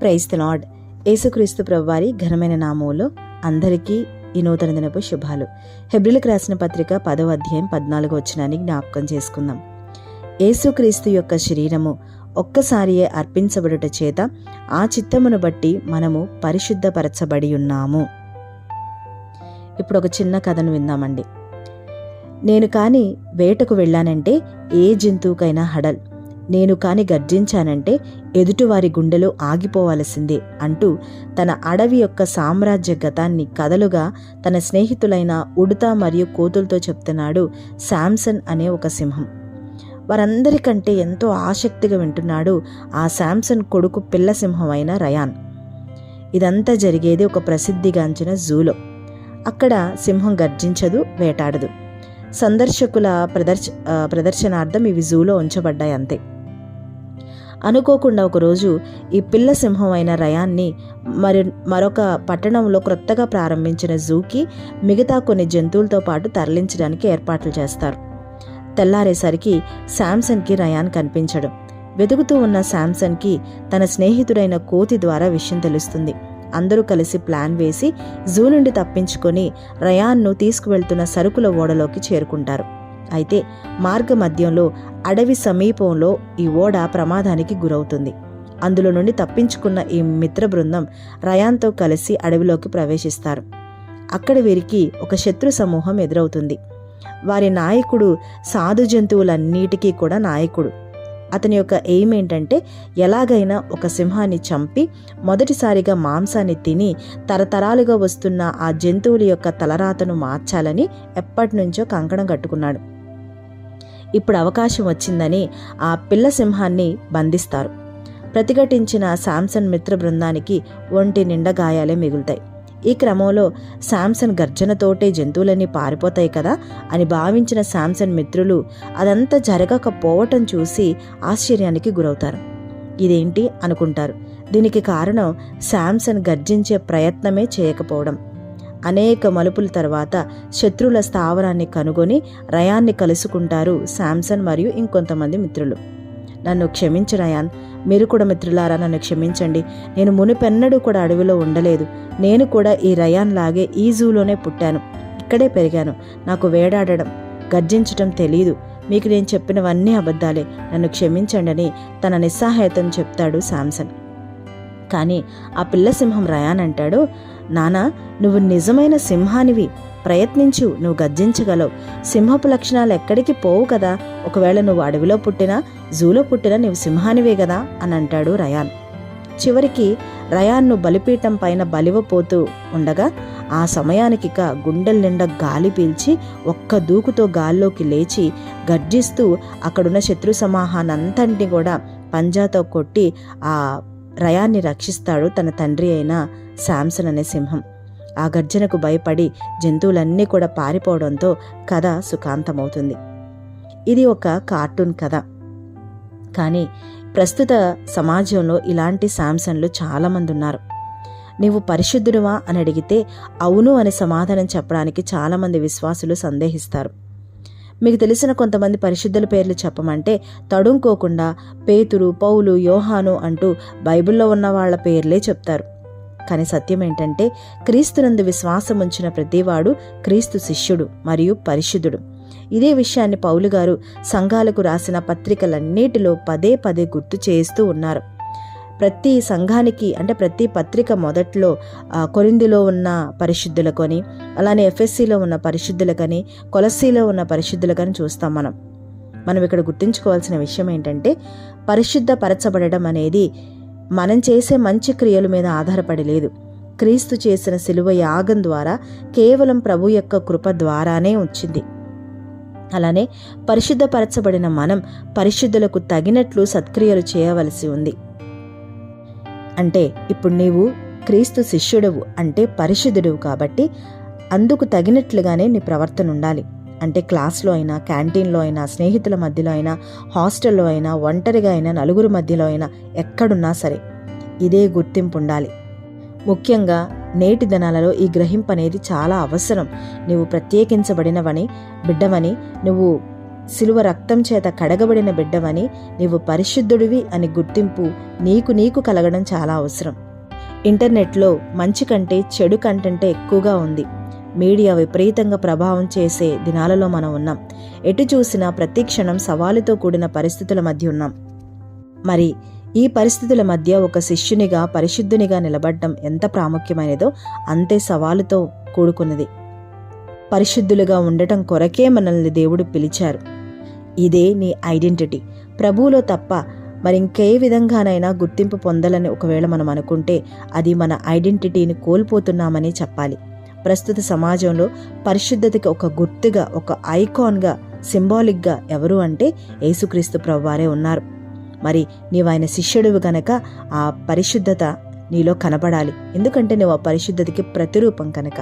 Praise lord యేసుక్రీస్తు ప్రభువారి ఘనమైన నామంలో అందరికీ ఈ నూతన దినపు శుభాలు. హెబ్రిలకు రాసిన పత్రిక పదవ అధ్యాయం పద్నాలుగు వచ్చినాన్ని జ్ఞాపకం చేసుకుందాం. యేసుక్రీస్తు యొక్క శరీరము ఒక్కసారియే అర్పించబడుట చేత ఆ చిత్తమును బట్టి మనము పరిశుద్ధపరచబడి ఉన్నాము ఇప్పుడు ఒక చిన్న కథను విందామండి. నేను కాని వేటకు వెళ్ళానంటే ఏ జంతువుకైనా హడల్. నేను కాని గర్జించానంటే ఎదుటివారి గుండెలో ఆగిపోవలసిందే అంటూ తన అడవి యొక్క సామ్రాజ్య గతాన్ని కథలుగా తన స్నేహితులైన ఉడుతా మరియు కోతులతో చెప్తున్నాడు శాంసన్ అనే ఒక సింహం. వారందరికంటే ఎంతో ఆసక్తిగా వింటున్నాడు ఆ శాంసన్ కొడుకు పిల్ల సింహం అయిన రయాన్. ఇదంతా జరిగేది ఒక ప్రసిద్ధిగాంచిన జూలో. అక్కడ సింహం గర్జించదు వేటాడదు. సందర్శకుల ప్రదర్శ ప్రదర్శనార్థం ఇవి జూలో ఉంచబడ్డాయి అంతే. అనుకోకుండా ఒకరోజు ఈ పిల్ల సింహం అయిన రయాన్ని మరి మరొక పట్టణంలో క్రొత్తగా ప్రారంభించిన జూకి మిగతా కొన్ని జంతువులతో పాటు తరలించడానికి ఏర్పాట్లు చేస్తారు. తెల్లారేసరికి శాంసన్కి రయాన్ కనిపించడు. వెతుకుతూ ఉన్న శాంసన్కి తన స్నేహితుడైన కోతి ద్వారా విషయం తెలుస్తుంది. అందరూ కలిసి ప్లాన్ వేసి జూ నుండి తప్పించుకొని రయాన్ను తీసుకువెళ్తున్న సరుకుల ఓడలోకి చేరుకుంటారు. అయితే మార్గ మధ్యంలో అడవి సమీపంలో ఈ ఓడ ప్రమాదానికి గురవుతుంది. అందులో నుండి తప్పించుకున్న ఈ మిత్ర బృందం రయాన్తో కలిసి అడవిలోకి ప్రవేశిస్తారు. అక్కడ వీరికి ఒక శత్రు సమూహం ఎదురవుతుంది. వారి నాయకుడు సాధు జంతువులన్నిటికీ కూడా నాయకుడు. అతని యొక్క ఎయిమ్ ఏంటంటే ఎలాగైనా ఒక సింహాన్ని చంపి మొదటిసారిగా మాంసాన్ని తిని తరతరాలుగా వస్తున్న ఆ జంతువుల యొక్క తలరాతను మార్చాలని ఎప్పటి నుంచో కంకణం కట్టుకున్నాడు. ఇప్పుడు అవకాశం వచ్చిందని ఆ పిల్ల సింహాన్ని బంధిస్తారు. ప్రతిఘటించిన శాంసన్ మిత్ర బృందానికి ఒంటి నిండా గాయాలే మిగులుతాయి. ఈ క్రమంలో శాంసన్ గర్జనతోటే జంతువులన్నీ పారిపోతాయి కదా అని భావించిన శాంసన్ మిత్రులు అదంతా జరగకపోవటం చూసి ఆశ్చర్యానికి గురవుతారు. ఇదేంటి అనుకుంటారు? దీనికి కారణం శాంసన్ గర్జించే ప్రయత్నమే చేయకపోవడం. అనేక మలుపుల తర్వాత శత్రువుల స్థావరాన్ని కనుగొని రయాన్ని కలుసుకుంటారు శాంసన్ మరియు ఇంకొంతమంది మిత్రులు. నన్ను క్షమించు రయాన్. మీరు కూడా మిత్రులారా నన్ను క్షమించండి. నేను మునిపెన్నడూ కూడా అడవిలో ఉండలేదు. నేను కూడా ఈ రయాన్ లాగే ఈ జూలోనే పుట్టాను. ఇక్కడే పెరిగాను. నాకు వేడాడడం గర్జించటం తెలియదు మీకు నేను చెప్పినవన్నీ అబద్ధాలే. నన్ను క్షమించండి అని తన నిస్సహాయతను చెప్తాడు శాంసన్. కానీ ఆ పిల్లసింహం రయాన్ అంటాడు నానా నువ్వు నిజమైన సింహానివి. ప్రయత్నించు నువ్వు గర్జించగలవు. సింహపు లక్షణాలు ఎక్కడికి పోవు కదా. ఒకవేళ నువ్వు అడవిలో పుట్టినా జూలో పుట్టినా నువ్వు సింహానివే కదా అని అంటాడు రయాన్. చివరికి రయాన్ను బలిపీఠం పైన బలివపోతూ ఉండగా ఆ సమయానికిక గుండెల నిండా గాలి పీల్చి ఒక్క దూకుతో గాల్లోకి లేచి గర్జిస్తూ అక్కడున్న శత్రు సమాహానంతటిని కూడా పంజాతో కొట్టి ఆ రయాన్ని రక్షిస్తాడు తన తండ్రి అయిన శాంసన్ అనే సింహం. ఆ గర్జనకు భయపడి జంతువులన్నీ కూడా పారిపోవడంతో కథ సుఖాంతమవుతుంది. ఇది ఒక కార్టూన్ కథ. కానీ ప్రస్తుత సమాజంలో ఇలాంటి శాంసన్లు చాలామంది ఉన్నారు నీవు పరిశుద్ధుడువా? అని అడిగితే అవును అని సమాధానం చెప్పడానికి చాలామంది విశ్వాసులు సందేహిస్తారు. మీకు తెలిసిన కొంతమంది పరిశుద్ధుల పేర్లు చెప్పమంటే తడుంకోకుండా పేతురు పౌలు యోహాను అంటూ బైబిల్లో ఉన్న వాళ్ళ పేర్లే చెప్తారు. కానీ సత్యం ఏంటంటే క్రీస్తునందు విశ్వాసం ఉంచిన ప్రతివాడు క్రీస్తు శిష్యుడు మరియు పరిశుద్ధుడు. ఇదే విషయాన్ని పౌలు గారు సంఘాలకు రాసిన పత్రికలన్నిటిలో పదే పదే గుర్తు చేస్తూ ఉన్నారు. ప్రతి సంఘానికి అంటే ప్రతి పత్రిక మొదట్లో కొరిందిలో ఉన్న పరిశుద్ధులకొని అలానే ఎఫ్ఎస్సిలో ఉన్న పరిశుద్ధులకని కొలస్సీలో ఉన్న పరిశుద్ధులకని చూస్తాం మనం. మనం ఇక్కడ గుర్తుంచుకోవాల్సిన విషయం ఏంటంటే పరిశుద్ధపరచబడడం అనేది మనం చేసే మంచి క్రియల మీద ఆధారపడి లేదు. క్రీస్తు చేసిన సిలువ యాగం ద్వారా కేవలం ప్రభు యొక్క కృప ద్వారానే వచ్చింది. అలానే పరిశుద్ధపరచబడిన మనం పరిశుద్ధులకు తగినట్లు సత్క్రియలు చేయవలసి ఉంది. అంటే ఇప్పుడు నీవు క్రీస్తు శిష్యుడవు అంటే పరిశుద్ధుడువు కాబట్టి అందుకు తగినట్లుగానే నీ ప్రవర్తన ఉండాలి. అంటే క్లాస్లో అయినా క్యాంటీన్లో అయినా స్నేహితుల మధ్యలో అయినా హాస్టల్లో అయినా ఒంటరిగా అయినా నలుగురు మధ్యలో అయినా ఎక్కడున్నా సరే ఇదే గుర్తింపు ఉండాలి. ముఖ్యంగా నేటి దినాలలో ఈ గ్రహింపు అనేది చాలా అవసరం. నువ్వు ప్రత్యేకించబడినవని బిడ్డవని నువ్వు శిలువ రక్తం చేత కడగబడిన బిడ్డవని నీవు పరిశుద్ధుడివి అని గుర్తింపు నీకు నీకు కలగడం చాలా అవసరం. ఇంటర్నెట్లో మంచి కంటే చెడు కంటెంటే ఎక్కువగా ఉంది. మీడియా విపరీతంగా ప్రభావం చేసే దినాలలో మనం ఉన్నాం. ఎటు చూసినా ప్రతి క్షణం సవాలుతో కూడిన పరిస్థితుల మధ్య ఉన్నాం. మరి ఈ పరిస్థితుల మధ్య ఒక శిష్యునిగా పరిశుద్ధునిగా నిలబడడం ఎంత ప్రాముఖ్యమైనదో అంతే సవాలుతో కూడుకున్నది. పరిశుద్ధులుగా ఉండటం కొరకే మనల్ని దేవుడు పిలిచారు. ఇదే నీ ఐడెంటిటీ. ప్రభువులో తప్ప మరి ఇంకే విధంగానైనా గుర్తింపు పొందాలని ఒకవేళ మనం అనుకుంటే అది మన ఐడెంటిటీని కోల్పోతున్నామని చెప్పాలి. ప్రస్తుత సమాజంలో పరిశుద్ధతకి ఒక గుర్తుగా ఒక ఐకాన్గా సింబాలిక్గా ఎవరు అంటే యేసుక్రీస్తు ప్రభువారే ఉన్నారు. మరి నీవు ఆయన శిష్యుడివి గనక ఆ పరిశుద్ధత నీలో కనబడాలి ఎందుకంటే నువ్వు ఆ పరిశుద్ధతకి ప్రతిరూపం కనుక.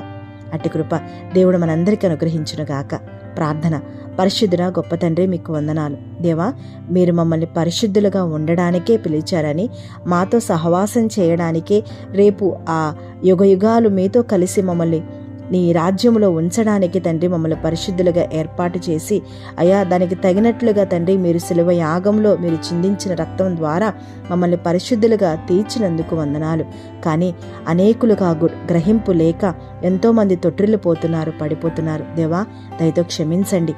అట్టి కృప దేవుడు మనందరికీ అనుగ్రహించునుగాక ప్రార్థన. పరిశుద్ధుల గొప్ప తండ్రి మీకు వందనాలు. దేవా మీరు మమ్మల్ని పరిశుద్ధులుగా ఉండడానికే పిలిచారని మాతో సహవాసం చేయడానికే రేపు ఆ యుగ యుగాలు మీతో కలిసి మమ్మల్ని నీ రాజ్యంలో ఉంచడానికి తండ్రి మమ్మల్ని పరిశుద్ధులుగా ఏర్పాటు చేసి అయా దానికి తగినట్లుగా తండ్రి మీరు సిలువ యాగంలో మీరు చిందించిన రక్తం ద్వారా మమ్మల్ని పరిశుద్ధులుగా తీర్చినందుకు వందనాలు. కానీ అనేకులుగా గు- గ్రహింపు లేక ఎంతోమంది తొట్టిల్లిపోతున్నారు పడిపోతున్నారు. దేవా దయతో క్షమించండి.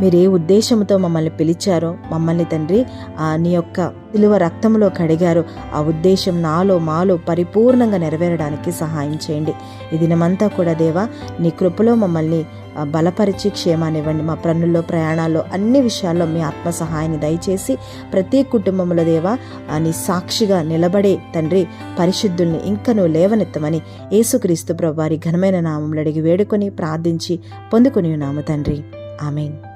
మీరు ఏ ఉద్దేశంతో మమ్మల్ని పిలిచారో మమ్మల్ని తండ్రి ఆ నీ యొక్క విలువ రక్తంలో కడిగారో ఆ ఉద్దేశం నాలో మాలో పరిపూర్ణంగా నెరవేరడానికి సహాయం చేయండి. ఈ దినమంతా కూడా దేవా నీ కృపలో మమ్మల్ని బలపరిచి క్షేమాన్ని ఇవ్వండి మా పనుల్లో ప్రయాణాల్లో అన్ని విషయాల్లో మీ ఆత్మ సహాయాన్ని దయచేసి ప్రతి కుటుంబంలో దేవా నీ సాక్షిగా నిలబడే తండ్రి పరిశుద్ధుల్ని ఇంకనూ లేవనెత్తమని యేసుక్రీస్తు ప్రభు వారి ఘనమైన నామంలో అడిగి వేడుకొని ప్రార్థించి పొందుకుని ఉన్నాము తండ్రి. ఆమెన్.